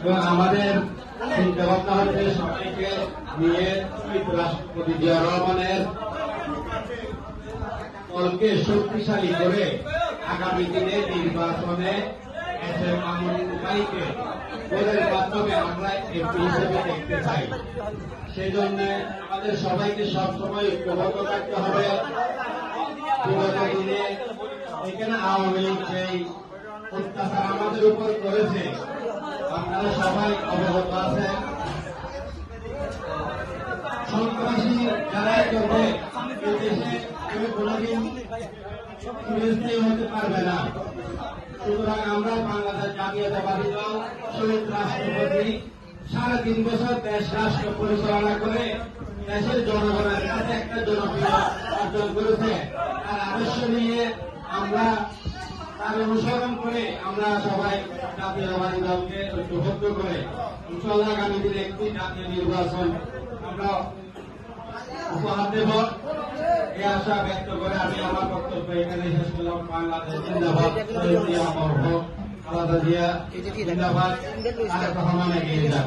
এবং আমাদের সবাইকে নিয়ে রাষ্ট্রপতি জিয়া রহমানের দলকে শক্তিশালী করে আগামী দিনে নির্বাচনে এস এম উপায়কে দলের মাধ্যমে আমরা এমপি হিসেবে দেখতে চাই। সেই জন্য আমাদের সবাইকে সবসময় ঐক্যবদ্ধ থাকতে হবে। দিনে এখানে আওয়ামী লীগ যেই অত্যাচার আমাদের উপর করেছে, আপনারা সবাই অবগত আছেন। সন্ত্রাসী যারা করবে দেশে কেউ কোনোদিন চিরস্থায়ী হতে পারবে না। সুতরাং আমরা বাংলাদেশ জাতীয়তাবাদী দল, শহীদ রাষ্ট্রপতি সাড়ে তিন বছর দেশ রাষ্ট্র পরিচালনা করে দেশের জনগণের কাছে একটা জনপ্রিয় অর্জন করেছে। তার আদর্শ নিয়ে আমরা তার অনুসরণ করে আমরা সবাই জাতীয়তাবাদী দলকে ঐক্যবদ্ধ করে ইনশাল্লাহ আগামী দিনে একটি জাতীয় নির্বাচন আমরা উপহার দেব। এই আশা ব্যক্ত করে আমি আমার বক্তব্য এখানে শেষ করলাম। বাংলাদেশ জিন্দাবাদ আলাদা জিয়া, জিন্দাবাদ, তারেক রহমান এগিয়ে যাক।